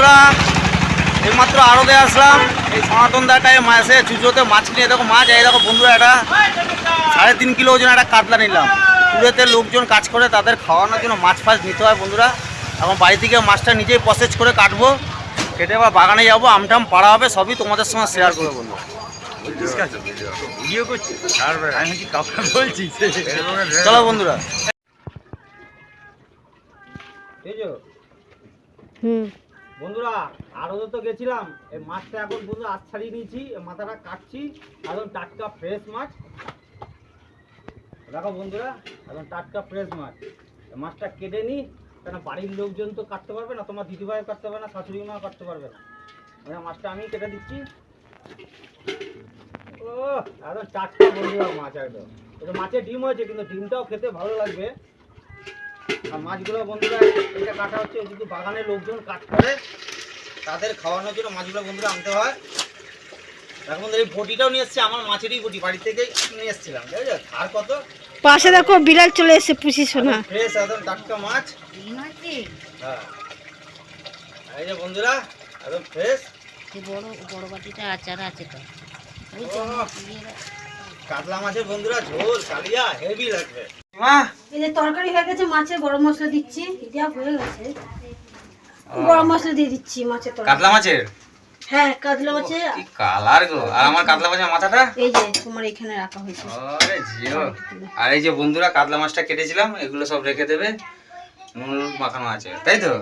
বন্ধুরা এইমাত্র আড়তে আসলাম। এই সনাতন দাটায় মাসে চুজোতে মাছ নিয়ে দেখো মাছ এই দেখো বন্ধুরা একটা সাড়ে তিন কিলো ওজন একটা কাতলা নিলাম। পুরেতে লোকজন কাজ করে তাদের খাওয়ানোর জন্য মাছ ফাছ নিতে হয় বন্ধুরা। এখন বাড়ি থেকে মাছটা নিজেই প্রসেস করে কাটবো। কেটে আবার বাগানে যাব আমটাম পাড়া হবে সবই তোমাদের সঙ্গে শেয়ার করে বলব চলো বন্ধুরা। হুম। বন্ধুরা আরও তো গেছিলাম, এই মাছটা এখন বন্ধু আজ ছাড়িয়ে নিয়েছি মাথাটা কাটছি, একদম টাটকা ফ্রেশ মাছ। দেখো বন্ধুরা, একদম টাটকা ফ্রেশ মাছ। মাছটা কেটে নিই কেন বাড়ির লোকজন তো কাটতে পারবে না, তোমার দিদিভাই কাটতে পারবে না, শাশুড়ি মা কাটতে পারবে না। মাছটা আমি কেটে দিচ্ছি। ও একদম টাটকা বন্ধুরা মাছ একদম। এটা মাছের ডিম হয়েছে, কিন্তু ডিমটাও খেতে ভালো লাগবে। আর মাছগুলো বন্ধুরা এটা কাটা হচ্ছে যদি বাগানের লোকজন কাট করে তাদের খাওয়ানোর জন্য মাছগুলো বন্ধুরা আনতে হয়। বন্ধুরা এই বটিটাও নিয়ে এসছি আমার মাছেরই বটি বাড়ি থেকে নিয়ে এসেছিলাম ঠিক আছে? আর কত? পাশে দেখো বিড়াল চলে এসে পুষি শোনা ফ্রেশ একদম টাটকা মাছ। হ্যাঁ। এই যে বন্ধুরা একদম ফ্রেশ বড় বড় বাটিটা আচার আছে তো। কাতলা মাছের বন্ধুরা ঝোল কালিয়া হেভি লাগবে। এই যে তরকারি হয়ে গেছে মাছে গরম মশলা দিচ্ছি। দেওয়া হয়ে গেছে। গরম মশলা দিয়ে দিচ্ছি মাছের তরকারি। কাতলা মাছের? হ্যাঁ কাতলা মাছে। কি কালার গো। আর আমার কাতলা মাছের মাথাটা? এই যে তোমার এখানে রাখা হয়েছে। আরে জিও। আর এই যে বন্ধুরা কাতলা মাছটা কেটেছিলাম এগুলো সব রেখে দেবে। নুন মাখানো আছে তাই তো?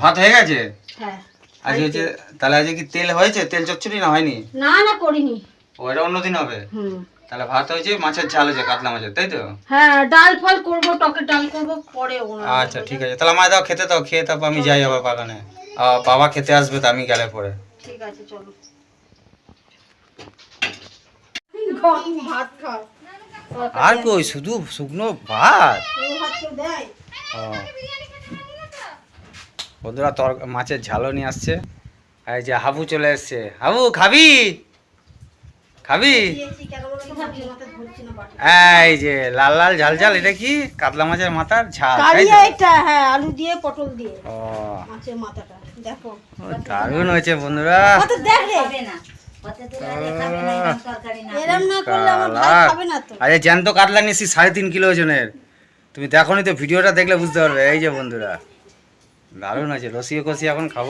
ভাত হয়ে গেছে? হ্যাঁ আজ হচ্ছে তাহলে আজকে কি তেল হয়েছে? তেল চচ্চড়ি না হয়নি? না না করিনি। ও এটা অন্যদিন হবে। হুম। তাহলে ভাত হয়েছে মাছের ঝাল হয়েছে কাতলা মাছের তাই তো? হ্যাঁ ডাল ফল করব টকের ডাল করব পরে আচ্ছা ঠিক আছে। তাহলে আমায় দাও খেতে দাও খেয়ে তারপর আমি যাই আবার বাগানে। বাবা খেতে আসবে তো আমি গেলে পরে। ঠিক আছে চলো। ভাত খাও। আর কই শুধু শুকনো ভাত। বন্ধুরা তর মাছের ঝালও নিয়ে আসছে। এই যে হাবু চলে এসছে। হাবু খাবি? খাবি? এই যে লাল লাল ঝাল ঝাল এটা কি? কাতলা মাছের মাথার ঝাল কালিয়া এটা হ্যাঁ আলু দিয়ে পটল দিয়ে। ও। মাছের মাথাটা দেখো। ও, দারুণ হয়েছে বন্ধুরা। কত দেখ রে। খাবে না। কত তো লাগে খাবে না এরকম তরকারি না। এরম না করলে আমার ভাই কালা। খাবে না তো। আরে জ্যান্ত কাতলা নিয়েছি সাড়ে তিন কিলো ওজনের। তুমি দেখোনি তো ভিডিওটা দেখলে বুঝতে পারবে। এই যে বন্ধুরা দারুণ আছে রসিয়ে কষি এখন খাব।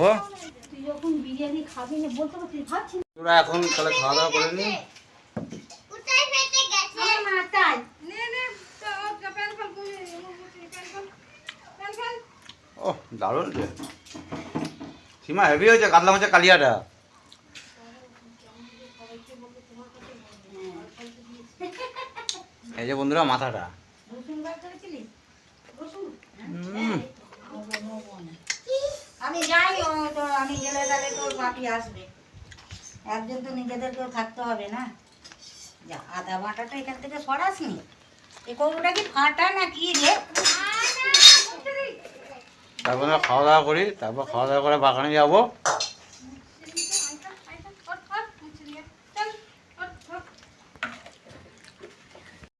যখন বিরিয়ানি খাবি না বলতে তোরা এখন তাহলে খাওয়া দাওয়া করে নি। ও দারুণ রে। সীমা হেভি হয়েছে কাতলা মাছের কালিয়াটা। এই যে বন্ধুরা মাথাটা। আমি যাই আমি গেলে তাহলে তোর আসবে। একজন তো নিজেদেরকেও থাকতে হবে না। যা আদা বাটাটা এখান থেকে সরাসনি। এ কৌটা কি ফাটা না কি রে? তারপর আমরা খাওয়া দাওয়া করি তারপর খাওয়া দাওয়া করে বাগানে যাব।